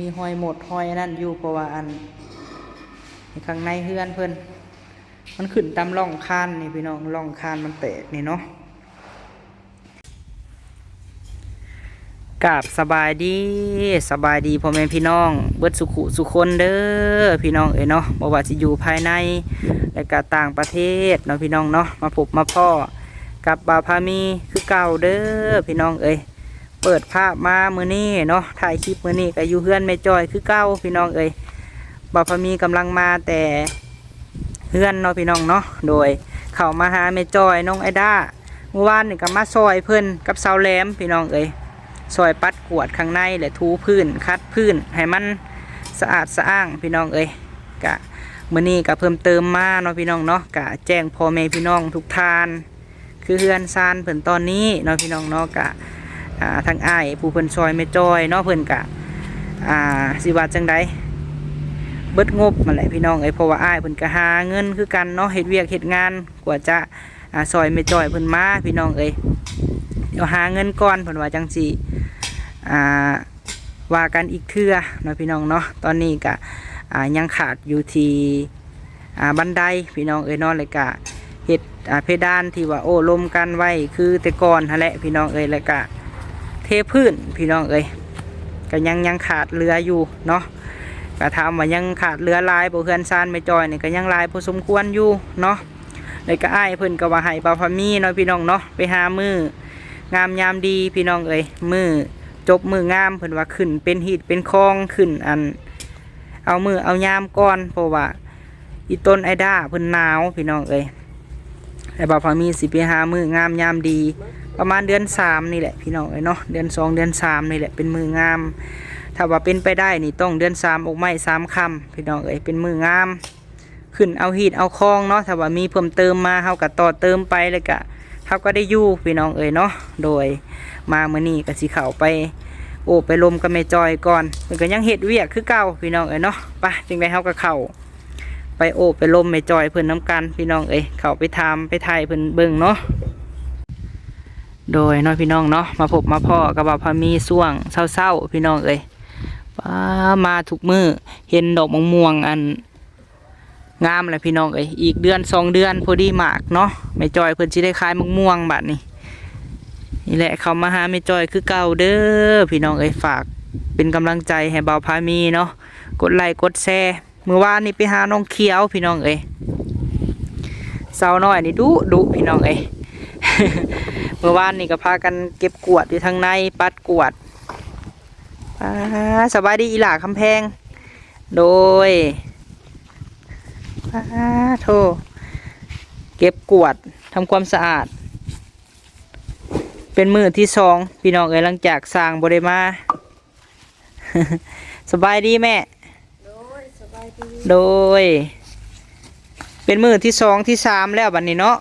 มีหอยหมดหอยนั่นอยู่เพราะว่าอันข้างในเฮือนเพื่อนมันขึ้นตามร่องคานนี่พี่น้องร่องคานมันแตกนี่เนาะ กราบสบายดีสบายดีพ่อแม่พี่น้อง เบิดสุขุสุคนเด้อพี่น้องเอ้ยเนาะบ่ว่าสิอยู่ภายในและก็ต่างประเทศเนาะพี่น้องเนาะมาพบมาพ่อกับบาพามีคือเก่าเด้อพี่น้องเอ้ยเปิดภาพมามือนี้เนาะถ่ายคลิปมือนี้ก็อยู่เฮือนแม่จอยคือเก้าพี่น้องเอ้ยบาพามีกำลังมาแต่เฮือนเนาะพี่น้องเนาะโดยเข้ามาหาแม่จอยน้องไอด้าเมื่อวานนี่ก็มาซอยเพิ่อนกับเสาแหลมพี่น้องเอ้ย ซอยปัดกวดข้างในและทูพื้น คัดพื้น ให้มันสะอาดสะอ้างพี่น้องเอ้ยกะมื้อนี้ก็เพิ่มเติมมาเนาะพี่น้องเนาะกะแจ้งพ่อแม่พี่น้องทุกทาน คือเฮือนซานเพิ่นตอนนี้เนาะพี่น้องเนาะกะอ่าทางอ้ายผู้เพิ่นซอยไม่จอยเนาะเพิ่นกะอ่าสิว่าจังใดเบิดงบมาแหละพี่น้องเอ้ยเพราะว่าอ้ายเพิ่นก็หาเงินคือกันเนาะเฮ็ดเวียกเฮ็ดงานกว่าจะอ่าซอยไม่จอยเพิ่นมาพี่น้องเอ้ยเดี๋ยวหาเงินก่อนเพิ่นว่าจังสิ อ่าว่ากันอีกเทื่อเนาะพี่น้องเนาะตอนนี้ก็อ่ายังขาดอยู่ที่อ่าบันไดพี่น้องเอ้ยนาะเลยกะเฮ็ดอ่าเพดานที่ว่าโอ้ลมกันไว้คือแต่ก่อนหั่นแหละพี่น้องเอ้ยแล้วก็เทพื้นพี่น้องเอ้ยก็ยังยังขาดเรืออยู่เนาะก็ถามว่ายังขาดเรือลายบ่เฮือนซานไม่จอยนี่ก็ยังลายพอสมควรอยู่เนาะเลยก็อ้ายเพิ่นก็ว่าให้บาพามีเนาะพี่น้องเนาะไปหามืองามยามดีพี่น้องเอ้ยมือ จบมืองามเพิ่นว่าขึ้นเป็นหีดเป็นคลองขึ้นอัน เอามือเอายามก่อนเพราะว่าอีต้นไอด้าเพิ่นหนาวพี่น้องเอ้ยแต่บ่าวพามีสิไปหามืองามยามดี ประมาณเดือนสามนี่แหละพี่น้องเอ้ยเนาะเดือนสองเดือนสามนี่แหละเป็นมืองาม ถ้าว่าเป็นไปได้นี่ต้องเดือนสามอกไม้สามคำพี่น้องเอ้ยเป็นมืองาม ขึ้นเอาหีดเอาคองเนาะถ้าว่ามีเพิ่มเติมมาเฮาก็ต่อเติมไปเลยกะ เฮาก็ได้ยู่พี่น้องเอ้ยเนาะโดยมาเมื้อนี้ก็สิเขาไป โอ้ไปลมกับแม่จอยก่อนมันก็ยังเฮ็ดเวียกคือเก่าพี่น้องเอ้ยเนาะไปจึงได้เฮาก็เขาไปโอ้ไปลมแม่จอยเพิ่นน้ำกัน พี่น้องเอ้ยเขาไปทำไปถ่ายเพิ่นเบิ่งเนาะโดยน้อยพี่น้องเนาะมาพบมาพ่อกับบ่าวพามีส่วงเศร้าๆพี่น้องเอ้ยมาทุกมือเห็นดอกมะม่วงอัน งามเลยพี่น้องเอ้ยอีกเดือนสองเดือนพอดีหมากเนาะไม่จอยเพิ่นสิได้ขายมะม่วงบัดนี้นี่แหละเขามาหาไม่จอยคือเก่าเด้อพี่น้องเอ้ยฝากเป็นกำลังใจให้เบาพามีเนาะกดไลค์กดแชร์เมื่อวานนี้ไปหาน้องเขียวพี่น้องเอ้ยเศร้าน้อยนี่ดุดุพี่น้องเอ้ยเมื่อวานนี่ก็พากันเก็บกวดอยู่ทางในปัดกวดอ่าสบายดีอีหล่าคำแพง โดย อ่าโทเก็บกวดทำความสะอาด เป็นมือที่สองพี่น้องเอ๋ยหลังจากสร้างบริมา สบายดีแม่ โดยสบายดีโดยเป็นมือที่สองที่สามแล้วบัดนี้เนาะ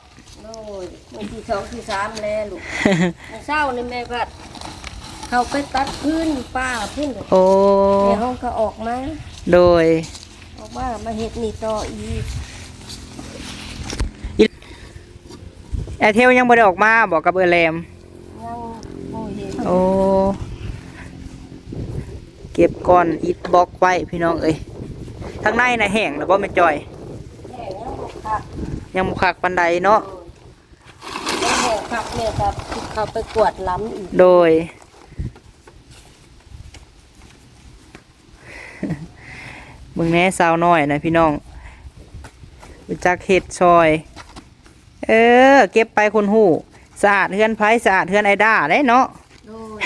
โดยวันที่สองที่สามแล้วลูกมื้อเช้านี่แม่ก็เขาไปตัดพื้นป้าพื้นโอ้ในห้องก็ออกมาโดย ออกมามาเฮ็ดนี่ต่ออีกแอร์เทลยังบ่ได้ออกมาบอกกับเออแรมยังบ่เห็นโอ้เก็บก้อนอิฐบล็อกไว้พี่น้องเอ้ยทางในน่ะแห้งแล้วบ่แม่นจอย แห้งยังบ่คักยังบ่คักปานใดเนาะยังแห้งคักแม่ก็เข้าไปกวดล้ำอีกโดย มึงแน่สาวน้อยนะพี่น้องรู้จักเห็ดซอย เออ เก็บไปคนหูสะอาดเฮือนไผสะอาดเฮือนไอด้าได้เนาะโดย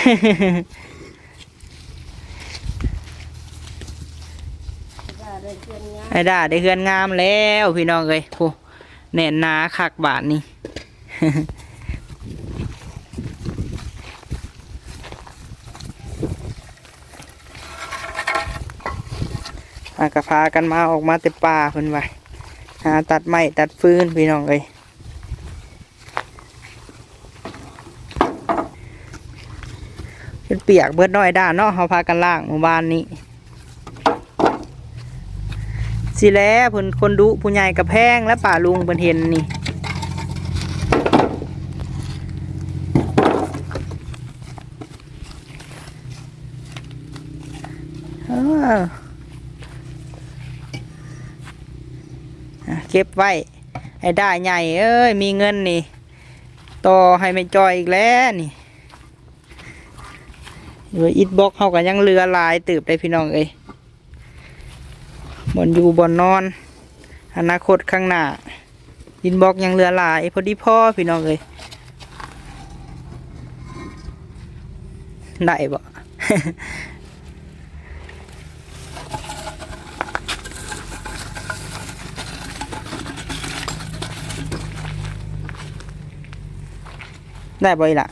ว่าได้เพื่อนงานไอ้ด่าได้เฮือนงามแล้วพี่น้องเอ้ยผู้แน่นหนาคักบาทนี่ พากระพากันมาออกมาแต่ป่าเพิ่นไว้หาตัดไม้ตัดฟืนพี่น้องเอ้ยเป็นเปียกเบิดน้อยด้านเนาะเขาพากันล่างหมู่บ้านนี้สิแลเพิ่นคนดุผู้ใหญ่กับแพงและป่าลุงเพิ่นเห็นนี่เอออะ เก็บไว้ ให้ได้ใหญ่เอ้ยมีเงินนี่ ต่อให้ไม่จอยอีกแล้วนี่เดี๋ยวอิดบล็อกเขากันยังเรือลายตืบได้พี่น้องเอ้ยบนอยู่บนนอน อนาคตข้างหน้าอินบล็อกยังเรือลายพอดีพ่อพี่น้องเอ้ยได้บ่ ได้บ่อยละ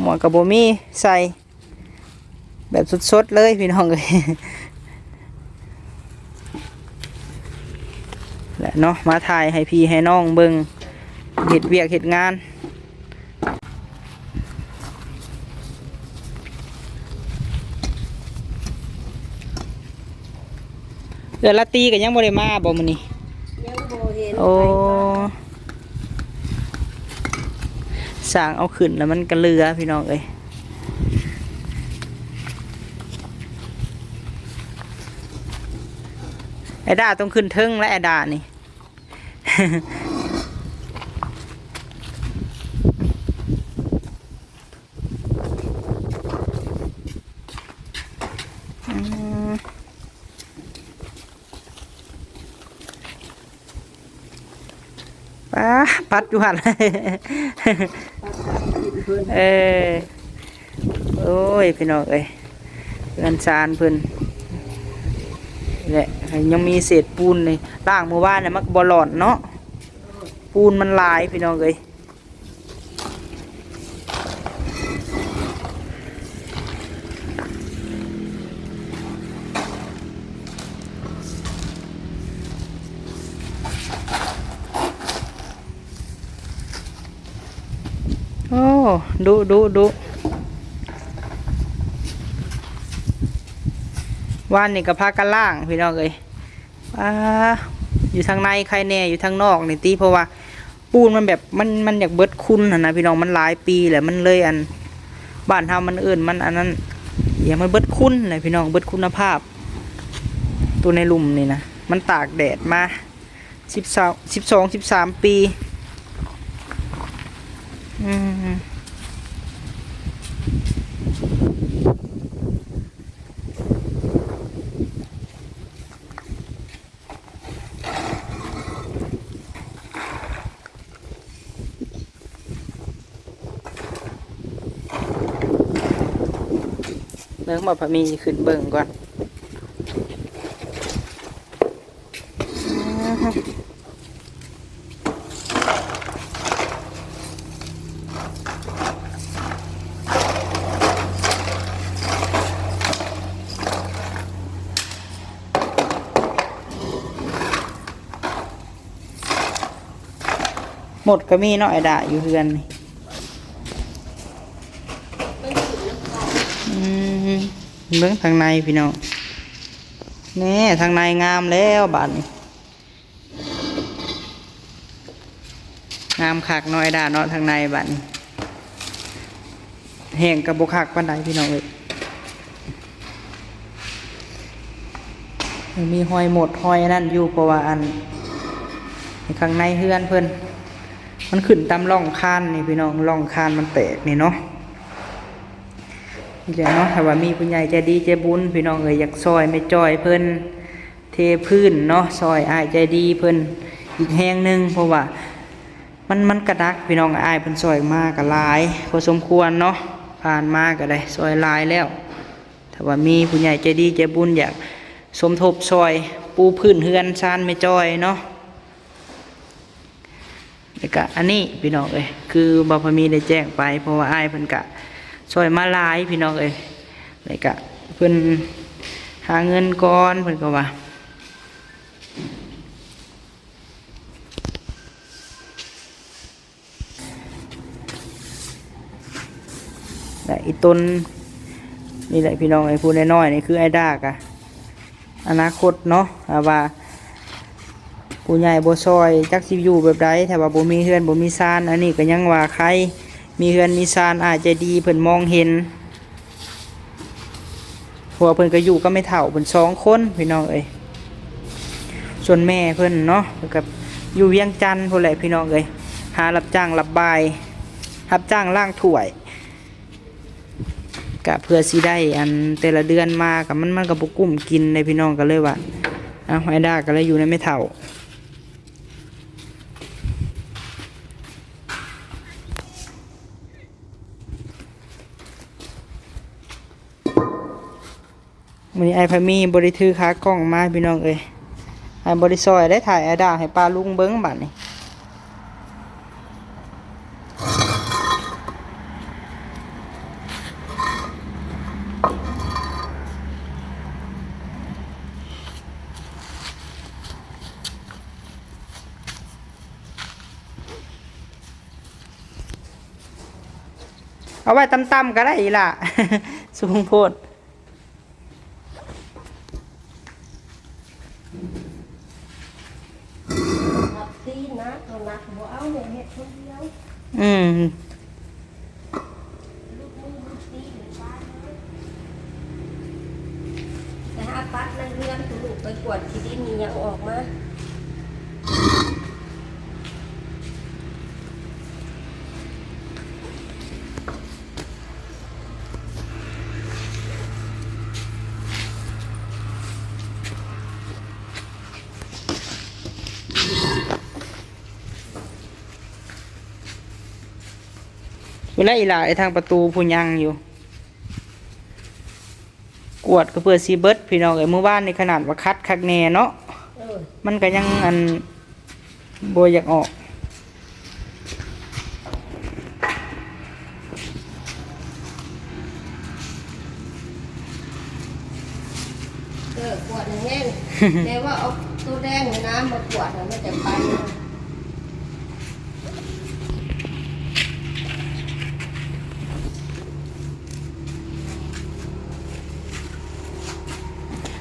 หมวกกับโบมีใส่แบบสดๆเลยพี่น้องเลยแหละเนาะมาถ่ายให้พี่ให้น้องเบิงเห็ดเวียกเห็ดงาน เดือนละตีกันยังบ่ได้มาบ่มื้อนี้ยังบ่เห็นโอ้สร้างเอาขึ้นแล้วมันก็เรือพี่น้องเอ้ยไอ้ดาต้องขึ้นเทิงและไอ้ดานี่ อืมป้า พัดอยู่หันเออโอ้ยพี่น้องเอ้ยเพื่อนซานเพิ่นนี่แหละยังมีเศษปูนเลยล่างเมื่อวานเนี่ยมันบอลลอนเนาะปูนมันลายพี่น้องเอ้ยโอ้ ดูดูดูว่านนี่ก็พากันล่างพี่น้องเอ้ยอ่าอยู่ทางในใครแน่อยู่ทางนอกนี่ตีเพราะว่าปูนมันแบบมันมันอยากเบิดคุณนะนะพี่น้องมันหลายปีแหละมันเลยอัน บ้านเฮามันเอื่นมันอันนั้นอย่ามันเบิดคุณเลยพี่น้องเบิดคุณภาพ ตัวในลุมนี่นะมันตากแดดมาสิบสองสิบสองสิบสามปี อืม งบ่พะมีขึ้นเบิ่งก่อนหมดก็มีนาะไอ้ด่าอยู่เฮือนนี่ อืม เบิ่งทางในพี่น้องแน่ทางในงามแล้วบาดนี้งามคักน้อยดาเนาะทางในบาดนี้แห้งกับบคักปานใดพี่น้องเอ้ยมีหอยหมดหอยนั่นอยู่เพราะว่าอันข้างในเฮือนเพิ่อนมันขึ้นตามร่องคานนี่พี่น้องร่องคานมันแตกนี่เนาะ นี่แหละเนาะถ้าว่ามีผู้ใหญ่ใจดีใจบุญพี่น้องเอ๋ยอยากซอยไม่จอยเพิ่นเทพื้นเนาะซอยอายใจดีเพิ่นอีกแห่งหนึ่งเพราะว่ามันมันกระดักพี่น้องอายเพิ่นซอยมากก็หลายพอสมควรเนาะผ่านมากก็ได้ซอยลายแล้ว ถ้าว่ามีผู้ใหญ่ใจดีใจบุญอยากสมทบซอยปูพื้นเฮือนซานไม่จอยเนาะแล้วก็อันนี้พี่น้องเอ้ยคือบพมีได้แจ้งไปเพราะว่าอายเพิ่นกะ ช่วยมาลายพี่น้องเอ้ยแล้วก็เพิ่นหาเงินก่อนเพิ่นก็ว่าและอีต้นนี่แหละพี่น้องไอ้ผู้น้อยๆนี่คือไอ้ดากอะอนาคตเนาะอาว่าผู้ใหญ่บ่ซอยจักสิอยู่แบบใดถ้าว่าบ่มีเฮือนบ่มีซานอันนี้ก็ยังว่าใคร มีเฮือนมีซานอาจจะดีเพิ่นมองเห็นเพราะวเพิ่นก็อยู่ก็ไม่เท่าเพิ่นสองคนพี่น้องเอ้ยส่วนแม่เพิ่นเนาะกับอยู่เวียงจันทน์พุ่นแหละพี่น้องเอ้ยหารับจ้างรับบายรับจ้างล่างถ้วยกะเพื่อสิได้อันแต่ละเดือนมากับมันมันกับบุกุ้มกินในพี่น้องกันเลยว่าเอาไอ้ด้าก็เลยอยู่ในไม่เท่า วันนี้ไอ้พามีบริทือขากล้องมาพี่น้องเอ้ยไอ้บริซอยได้ถ่ายไอ้ดาให้ปลาลุงเบิ้งบัดนี่เอาไว้ต่ำๆก็ได้ล่ะ สูงโพด ทับตีนนะเขานักบ่ เอาเนี่ยเฮ็ดคนเดียวอืม ลูกมือลูกตีนป้าเลยแต่หาปัดนั่นเรือนตัวลูกไปกวดที่ดินนี่ยังออกมา เวลาอีหล่ะไอ้ทางประตูผู้ยังอยู่ กวดก็เพื่อซีเบิร์ดพี่น้องเอ้ยเมื่อวานในขนาดว่าคัดคักแน่เนาะเออมันก็ยังอันโบอยากออกเออกวดแห้งแต่ว่าเอาตัวแดงในน้ำมากวดน่ะมันจะไป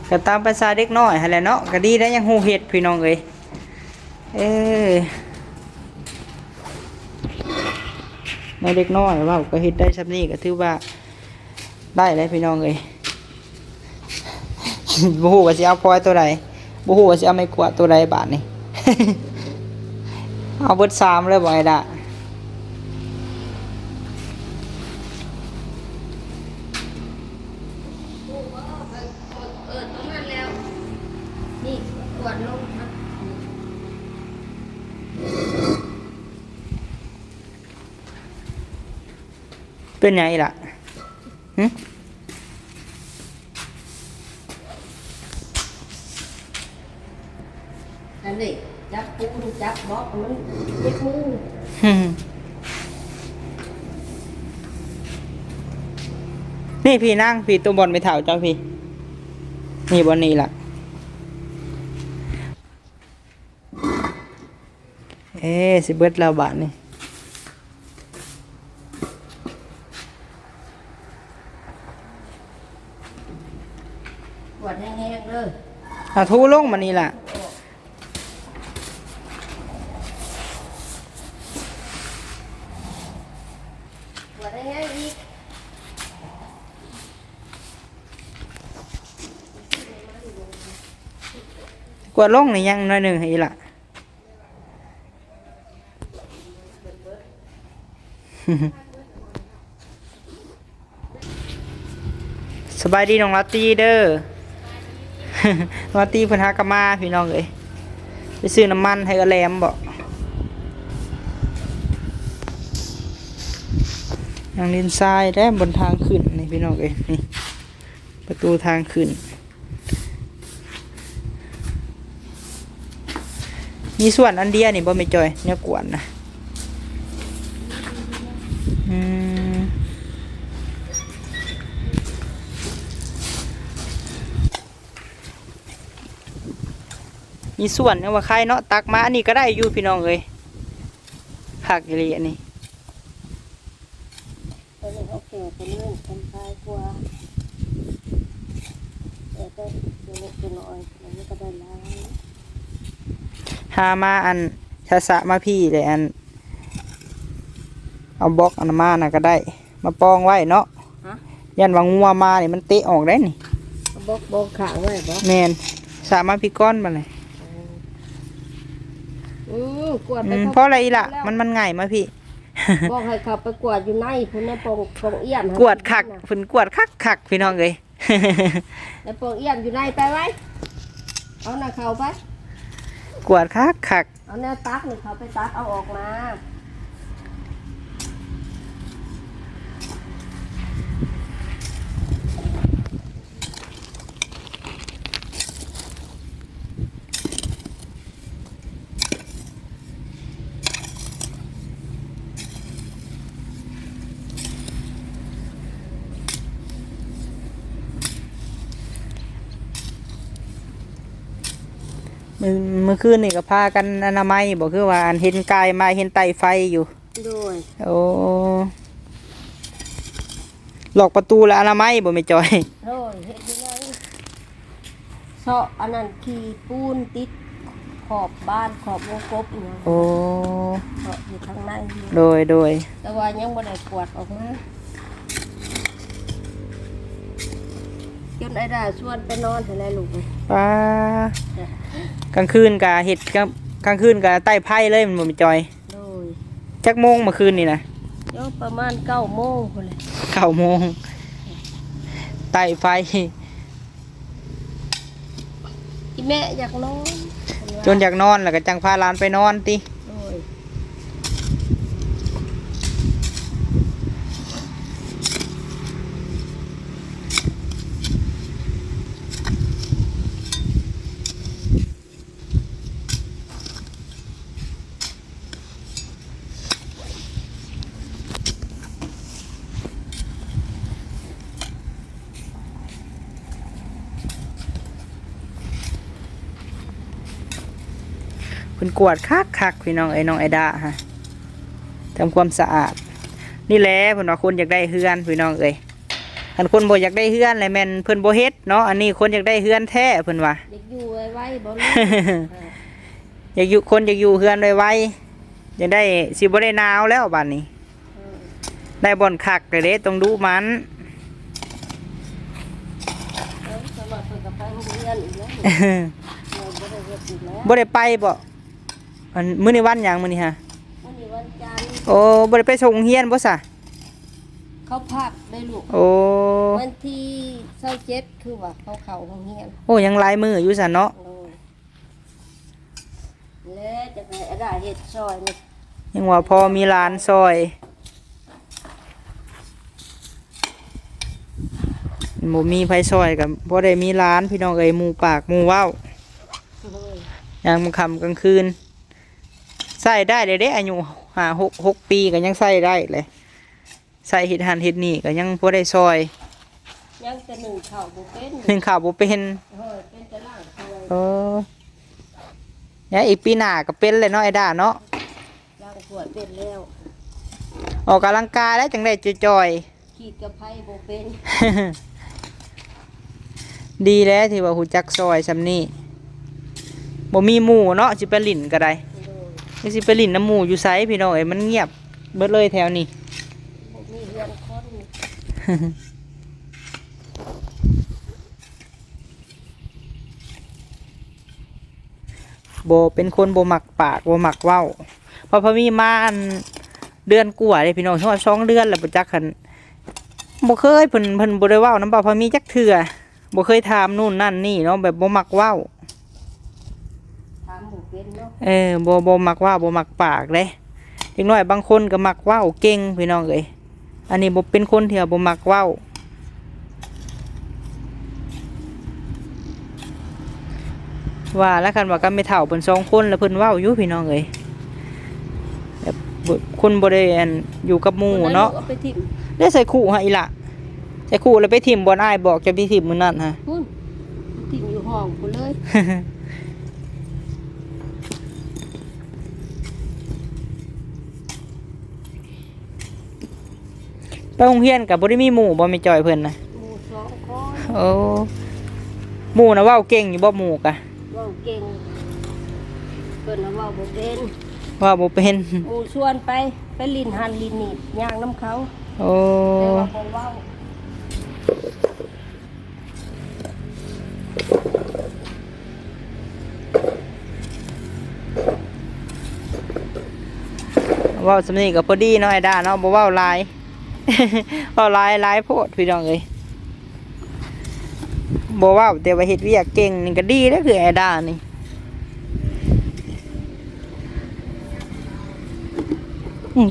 ก็ตามภาษาเด็กน้อยหั่นแหละเนาะก็ดีได้ยังฮู้เฮ็ดพี่น้องเอ้ยเอ้ยในเด็กน้อยว่าก็เฮ็ดได้ซำนี้ก็ถือว่าได้แล้วพี่น้องเอ้ยบ่ฮู้ว่าสิเอาพลอยตัวใดบ่ฮู้ว่าสิเอาไม้กวาดตัวใดบาดนี้ เอาเบิดสามเลยบ่ไอ้ดะ เออตรงนั้นแล้ว นี่กวดลงนะ เป็นไงล่ะหึอันนี้จับปูนจับบล็อกมันเจ็บมือหึนี่พี่นั่งพี่ตัวบอลไม่เท่าเจ้าพี่ นี่บอลนี่ล่ะ เอ๊ะสิเบิดแล้วบาทนี่ กวดแห้งๆเลย เอาทูลงมานี่ล่ะกวดแห้งๆอีกวดลงนี่ยังน้อยหนึ่งให้อีล่ะสบายดีน้องลาตีเด้อ ลาตีเพิ่นหากมาพี่น้องเอ้ยไปซื้อน้ำมันให้กระแลมบ่ยังดินทรายได้บนทางขึ้นนี่พี่น้องเอ้ยนี่ประตูทางขึ้น มีส่วนอันเดียนี่บ่ไม่จอยเนี่ยกวนนะ มีส่วนเนี่ยว่าใครเนาะตักมาอันนี้ก็ได้อยู่พี่น้องเอ้ยผักอีหลีอันนี้ตัวนี้เอาเอาแก่ไปเรื่อยทำคลายกว่าแต่ก็ตัวเล็กตัวน้อยมันก็ได้หามาอันชาสะมาพี่เลยอัน เอาบล็อกอันมาน่ะก็ได้ มาปองไว้เนาะยันว่างัวมาเนี่ยมันเตะออกได้นี่เอาบอกบอกขาไว้บล็อกแมนสามาพี่ก้อนมาเลย กวดไปอืมเข้าเพราะอะไรล่ะ มันมันง่ายมาพี่ บอกให้เขาไปกวดอยู่ในพุ่นในปองปองเอี้ยมกวดคักเพิ่นกวดคักคักพี่น้องเอ้ย ในปองเอี้ยมอยู่ในไปไว้ เอาหน้าเขาไป กวดคักคักเอาแนวตักนี่เขาไปตักเอาออกมา มือมือคืนนี่ก็พากันอนามัยบอกคือว่าอันเห็นกายมาเห็นไตไฟอยู่ด้วยโอ้หลอกประตูแล้วอนามัยบ่ไม่จอยด้วยเฮ็ดอยู่ในเซาะอันนั้นขีปูนติดขอบบ้านขอบวงกบอีหยังโอ้เซาะอยู่ข้างในอยู่โดยโดยแต่ว่ายังบ่ได้กวดออกมาจนไอ้ดาชวนไปนอนให้แล้วลูกป้า กลางคืนกะเห็ดกลางกลางคืนกะใต้ไพ่เลยมันบ่ไม่จอยโดยจักโมงเมื่อคืนนี่นะเดี๋ยวประมาณเก้าโมงพุ่นแหละเก้าโมงใต้ไฟอีแม่อยากนอนจนอยากนอนแล้วก็จังพาหลานไปนอนติ กวาดคักคักพี่น้องไอ้น้องไอ้ดาฮะทำความสะอาด นี่แหละเพิ่นว่าคนอยากได้เฮือนพี่น้องเอ้ยอันคนบ่อยากได้เฮือนเลยแม่นเพิ่นบ่เฮ็ดเนาะอันนี้คนอยากได้เฮือนแท้เพิ่นว่าอยากอยู่ไว้ไว้บ่ลูกอยากอยู่คนอยากอยู่เฮือนไวๆอยากได้สิบ่ได้หนาวแล้วบัดนี้เออได้บ่อนคักเลยเด้ต้องดูมันแล้วสำหรับเพิ่นก็ไปโรงเรียนอีกแล้วเราบ่ได้เฮ็ดอีกแล้วบ่ได้ไปบ่ อันมื้อนี้วันหยังมื้อนี้ฮะวันนี้วันจันทร์โอ้บ่ได้ไปส่งเฮียนบ่ซะเขาพักได้ลูกโอ้วันที่เช้าเจ็ดคือว่าเขาเข้าโรงเรียนโอ้ยังหลายมืออยู่ซะเนาะโดยแล้วจะไปอะไรเฮ็ดซอยนี่ยังว่าพอมีหลานซอยบ่มีไผซอยกับบ่ได้มีหลานพี่น้องเอ้ยหมู่ปากหมู่เว้าโดยยามค่ำกลางคืน ใส่ได้เลยเด้อายุห้าหกหกปีก็ยังใส่ได้เลยใส่เห็ดหันเห็ดนี่ก็ยังพอได้ซอยยังแต่หนึ่งข้าวบ่เป็นหนึ่งข่าวบ่เป็นเฮ้ยเป็นแต่ล่างซอยเออเนี่ยอีกปีหน้าก็เป็นเลยเนาะไอ้ด้าเนาะล่างขวดเป็นแล้วออกกำลังกายแล้วจังได้จอยขีดกับไผบ่เป็นๆดีแล้วที่ว่าหูจักซอยซำนี้บ่มีหมู่เนาะสิไปหลินก็ได้ โดยนี่สิไปหลินน้ำหมูอยู่ไสพี่น้องเอ้ยมันเงียบเบิดเลยแถวนี้บ่มีเรือนคนโบเป็นคนโบหมักปากโบหมักเว้าพอพอมีมาอันเดือนกว่าเลยพี่น้องช่วงสองเดือนแล้วบ่จักคันบ่เคยเพิ่นเพิ่นบ่ได้เว้าน้ำบ่พอมีจักเทื่อบ่เคยถามนู่นนั่นนี่เนาะแบบบ่มักเว้า เป็นเนาะเออบ่บ่มักเว้าบ่มักปากเลยเด็กน้อยบางคนก็มักเว้าเก่งพี่น้องเอ้ยอันนี้บ่เป็นคนที่ว่าบ่มักเว้าว่าแล้วคันว่าก็ไม่เท่าเพิ่นสองคนแล้วเพิ่นเว้าอยู่พี่น้องเอ้ยแบบบ่คนบ่ได้อันอยู่กับหมู่เนาะเอาไปทิ้งได้ใส่ขู่ฮะอีหละใส่ขู่แล้วไปถิ่มบอนอ้ายบอกจะไปถิ่มมื้อนั้นฮะพุ่นทิ้งอยู่ห้องพุ่นเลย ไปโรงเรียนก็บ่ได้มีหมู่บ่แม่จอยเพิ่นน่ะหมูสองคนโอ้หมู่น่ะเว้าเก่งอยู่บ่หมู่กะเว่าเก่งเพิ่นน่ะเว่าบ่เป็นเว่าบ่เป็นหมูชวนไปไปลินหันลินนี่ย่างน้ำเขาโอ้แต่ว่าบ่เว้าเว้าสำนี้ก็พอดีเนาะไอ้ด้าเนาะบ่เว้าหลาย เว้าหลายหลายโพดพี่น้องเอ้ยบ่เว้าแต่ว่าเฮ็ดวียกเก่งนี่ก็ดีเด้อคือไอ้ดานี่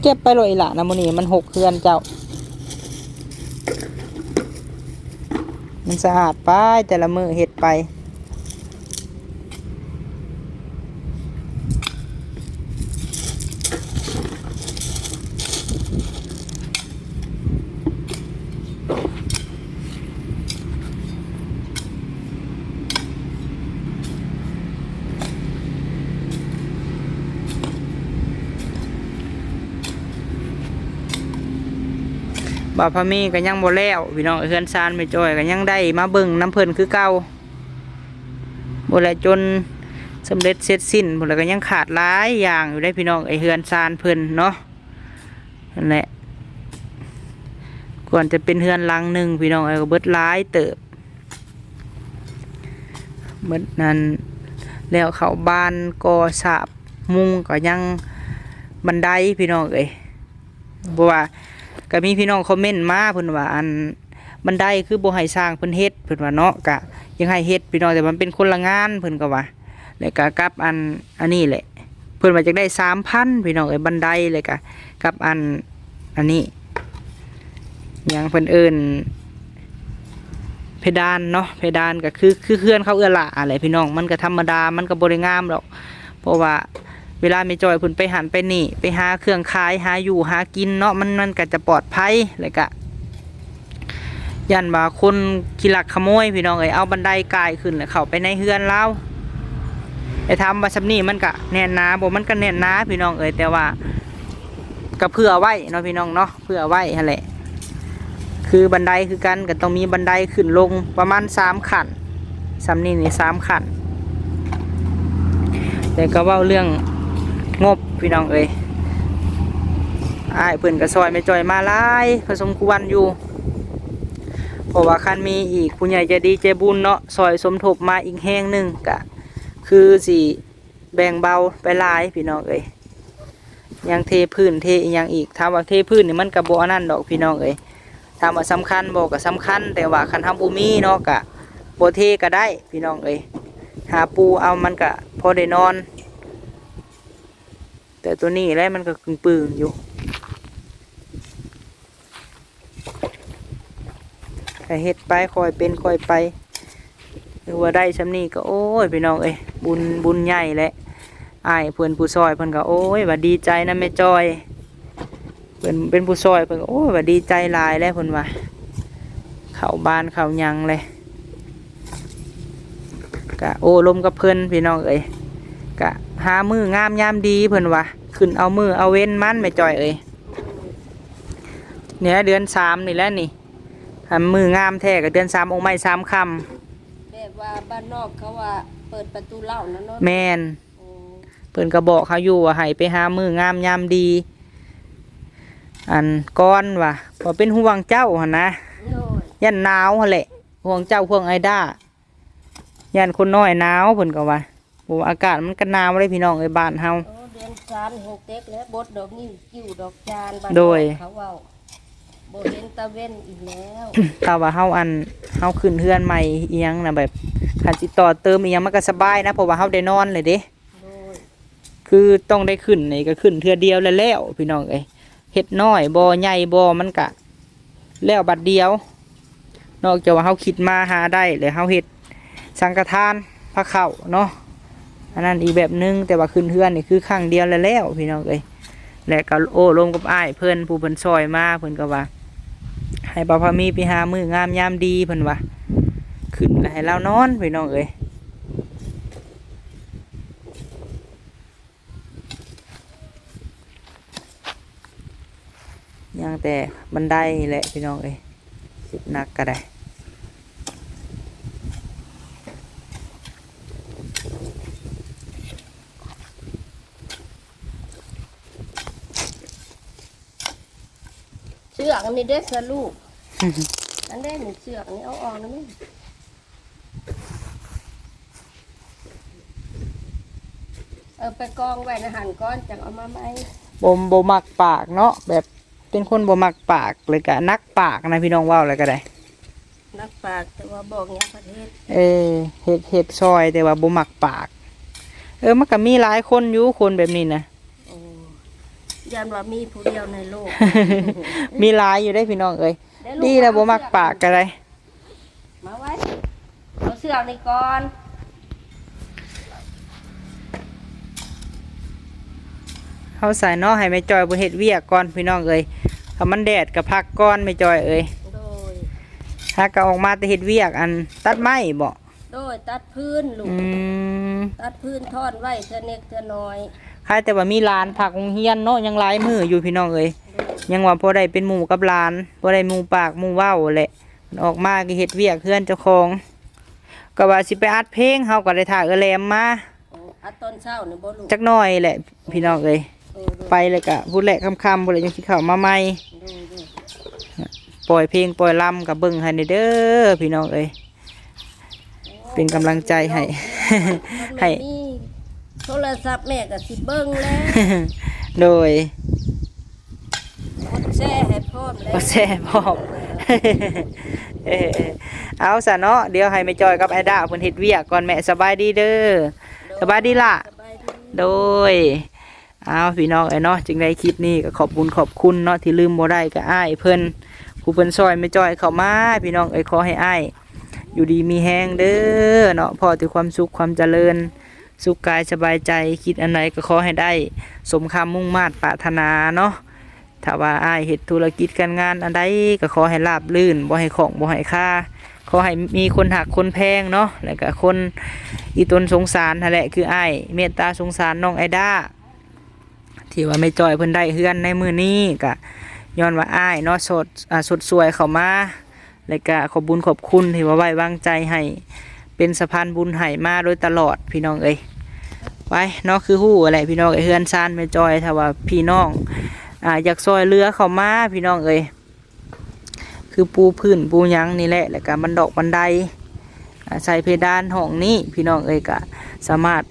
เก็บไปเลยล่ะนะมื้อนี้มันหกเคือนเจ้า มันสะอาดไปแต่ละมือเฮ็ดไป บ่าพะมีก็ยังบ่แล้วพี่น้องเฮือนซานไม่จ้อยก็ยังได้มาเบิ่งน้ำเพิ่นคือเก่าบ่แล้วจนสำเร็จเสร็จสิ้นบ่แล้วก็ยังขาดหลายอย่างอยู่ได้พี่น้องไอเฮือนซานเพิ่นเนาะนั่นแหละก่อนจะเป็นเฮือนหลังหนึ่งพี่น้องเอ้ก็เบิดหลายเติบเบิดนั้นแล้วเข้าบ้านก่อสาบมุงก็ยังบันไดพี่น้องเอ้ยบ่ว่า ก็มีพี่น้องคอมเมนต์มาเพิ่นว่าอันบันไดคือบ่ให้สร้างเพิ่นเฮ็ดเพิ่นว่าเนาะกะยังให้เฮ็ดพี่น้องแต่มันเป็นคนละงานเพิ่นก็ว่าแล้วก็กับอันอันนี้แหละ เพิ่นว่าจะได้3,000พี่น้องเอ้ยบันไดเลยก็กับอันอันนี้ยังเพิ่นเอิ้นเพดานเนาะเพดานก็คือคือเคลื่อนเขาเอื้อละอะไรพี่น้องมันก็ธรรมดามันก็บ่ได้งามหรอก เพราะว่า เวลาไม่จอยพุ่นไปหันไปนี่ ไปหาเครื่องขายหาอยู่หากินเนาะมันมันก็จะปลอดภัยเลยกะยันว่าคนขี้ลักขโมยพี่น้องเอ้ยเอาบันไดกายขึ้นแล้วเข้าไปในเฮือนเราไอ้ทำมาสับนี่มันก็แน่นนาบ่มันก็แน่นนาพี่น้องเอ้ยแต่ว่าก็เพื่อไว้เนาะพี่น้องเนาะเพื่อไว้หั่นแหละ คือบันไดคือกันก็ต้องมีบันไดขึ้นลงประมาณสามขันสำนี่นี่สามขันแต่ก็ว่าเรื่อง งบพี่น้องเอ้ยอ้ายเพิ่นก็ซอยไม่จอยมาลายผสมควรอยู่เพราะว่าคันมีอีกผู้ใหญ่ใจะดีใจบุญเนาะซอยสมทบมาอีกแห้งหนึ่งก็คือสิแบ่งเบาไปลายพี่น้องเอ้ยยังเทพื้นเทยังอีกถามว่าเทพื้นนี่มันก็บ่อันนั้นดอกพี่น้องเอ้ยถามว่าสำคัญบ่ก็สำคัญ แต่ว่าคันทำบ่มีเนาะก็บ่เทก็ได้พี่น้องเอ้ยหาปูเอามันก็พอได้นอน แต่ตัวนี้แหละมันก็กึ่งปืงอยู่แต่เฮ็ดไปคอยเป็นคอยไปหรือว่าได้ชำนี้ก็โอ้ยพี่น้องเอ้ยบุญบุญใหญ่แหละอ้ายเพื่อนผู้ซอยเพิ่อนก็โอ้ยว่าดีใจนะแม่จอยเพิ่นเป็นผู้ซอยเพิ่อนก็โอ้ยว่าดีใจลายแล้วเพิ่อนว่าเข้าบานเข้ายังเลยก็โอ้ลมกับเพิ่นพี่น้องเอ้ยกะ หามืองามยามดีเพิ่นว่าขึ้นเอามือเอาเว้นมันไม่จ่อยเอ้ยเนี่ยเดือนสามนี่แหล้วนี่ทำมืองามแท้กับเดือนสามองค์ไม้สามคแบบว่าบ้านนอกเขาว่าเปิดประตูเหล้านะเนาะำแมนโอ้เพิ่นก็บอกเขาอยู่ว่าให้ไปหามืองามยามดี อันก้อนว่าว่าเป็นห่วงเจ้าหนนะโน่ยยันหนาวหั่นแหละห่วงเจ้าห่วงไอด้ายันคนน้อยหนาวเพิ่นก็ว่า บอกว่าอากาศมันก็หนาวเลยพี่น้องเอ้ยบ้านเฮา โอ้เดือนสามหกเต็กแล้วบดดอกนี่กิ้วดอกจานบ้านนอกโดย เขาเว่าบ่เห็นตะเว้นอีกแล้วถ้าว่าเฮาอันเฮาขึ้นเฮือนใหม่อีหยังนะแบบคันสิต่อเติมอีหยังมันก็สบายนะเพราะว่าเฮาได้นอนเลยเด้ โดยคือต้องได้ขึ้นนี่ก็ขึ้นเทื่อเดียวแล้วแล้วพี่น้องเอ้ยเฮ็ดน้อยบ่ใหญ่บ่มันก็แล้วบัดเดียว นอกจากว่าเฮาคิดมาหาได้หรือเฮาเฮ็ดสังฆทานพระเข้าเนาะ อันนั้นอีกแบบหนึงแต่ว่าขึ้นเฮือนนี่คือครั้งเดียวแล้วแล้วพี่น้องเอ้ยและก็โอ้ลมกับอ้ายเพิ่อนผู้เพิ่นซอยมาเพิ่นก็ว่า ให้บ่าวพามีไปหามืองามยามดีเพิ่นว่าขึ้นให้เรานอนพี่น้องเอ้ยยังแต่บันไดแหละพี่น้องเอ้ยสนักก็ได้ เชือกอันนี้เด็ดสลูกอันได้หนึ่งเชือกอันนี้เอาออกนะแม่เออไปกองไว้ในหันก้อนจังเอามาไหมบ่บ่มักปากเนาะแบบเป็นคนบ่มักปากเลยก็นักปากนะพี่น้องเว้าอะไรก็ได้ นักปากแต่ว่าบอกเนี้ยประเทศเออเฮ็ดเฮ็ดซอยแต่ว่าบ่มักปาก เออมันก็มีหลายคนอยู่คนแบบนี้นะโอ้ ยันว่ามีผู้เดียวในโลก มีหลายอยู่ได้พี่น้องเอ้ยเยวลูดีแล้วบ่มักปากก็ได้มาไว้เอาเสือกนี่ก่อนเฮาใส่เนาะให้แม่จอยบ่เฮ็ดเวียกก่อนพี่น้องเอ้ยถ้ามันแดดก็พักก่อนแม่จอยเอ้ยโดยถ้าก็ออกมาแต่เฮ็ดเวียกอัน ตัดไม้บ่โดยตัดพื้นลูกอืมตัดพื้นทอนไว้เธอเน็กเธอน้อย ใครแต่ว่ามีหลานผักโรงเรียนเนาะยังหลายมืออยู่พี่น้องเอ้ยโดยยังว่าพอได้เป็นหมู่กับหลานพอได้หมู่ปากหมู่เว้าแหละมันออกมาก็เฮ็ดเวียกเพื่อนเจ้าของก็ว่าสิไปอัดเพลงเฮาก็ได้ถ่ายเออแลมมาโอ้อัดตอนเช้านี่บ่ลูกจักหน่อยแหละ พี่น้องเอ้ยเออโดยไปเลยก็พูดแหละคำๆพูดแหละยังสิเข้ามาใหม่โดยโดยปล่อยเพลงปล่อยลำกับเบิ่งให้เด้อพี่น้องเอ้ยเป็นกำลังใจให้ให้ให้ โทรศัพท์แม่ก็สิเบิ่งแล้วโดยกดแชร์ให้พร้อมแล้วก็แซ่พร้อมเออเอาซะเนาะเดี๋ยวให้แม่จอยกับไอ้ดาเพิ่นเฮ็ดเวียกก่อนแม่สบายดีเด้อสบายดีล่ะ สบายดี โดยเอาพี่น้องไอ้เนาะจึงได้คลิปนี้ก็ขอบคุณขอบคุณเนาะที่ลืมบ่ได้ก็อ้ายเพิ่นผู้เพิ่นซอยไม่จอยเข้ามาพี่น้องเอ้ยขอให้อ้ายอยู่ดีมีแฮงเด้อเนาะพอแต่ความสุขความเจริญ สุขกายสบายใจคิดอันไหนก็ขอให้ได้ สมคำมุ่งมาตรปรารถนาเนาะถ้าว่าอ้ายเฮ็ดธุรกิจการงานอันใดก็ขอให้ราบรื่นบ่ให้ของบ่ให้ค่าขอให้มีคนหักคนแพงเนาะแล้วก็คนอีตนสงสารนั่นแหละคืออ้ายเมตตาสงสารน้องไอด้าที่ว่าไม่จอยเพิ่นได้เฮือนในมือนี้ก็ย้อนว่าอ้ายเนาะสดอ่าสดสวยเข้ามาแล้วก็ขอบุญขอบคุณที่ว่าไว้วางใจให้ เป็นสะพานบุญให้มาโดยตลอดพี่น้องเอ้ยไว้เนาะคือฮู้อะไรพี่น้องเอ้ยเฮือนซานไม่จอยถ้าว่าพี่น้องอ่าอยากซอยเรือเข้ามาพี่น้องเอ้ยคือปูพื้นปูยังนี่แหละแล้วก็บันดอกบันไดใส่เพดานห้องนี้พี่น้องเอ้ยก็สามารถ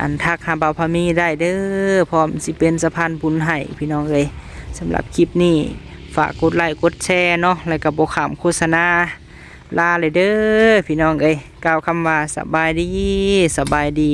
อันทักหาบาวพามีได้เด้อพร้อมสิเป็นสะพานบุญให้พี่น้องเอ้ยสำหรับคลิปนี้ฝากกดไลค์กดแชร์เนาะแล้วก็บ่ขามโฆษณาลาเลยเด้อพี่น้องเอ้ย กล่าวคำว่าสบายดีสบายดี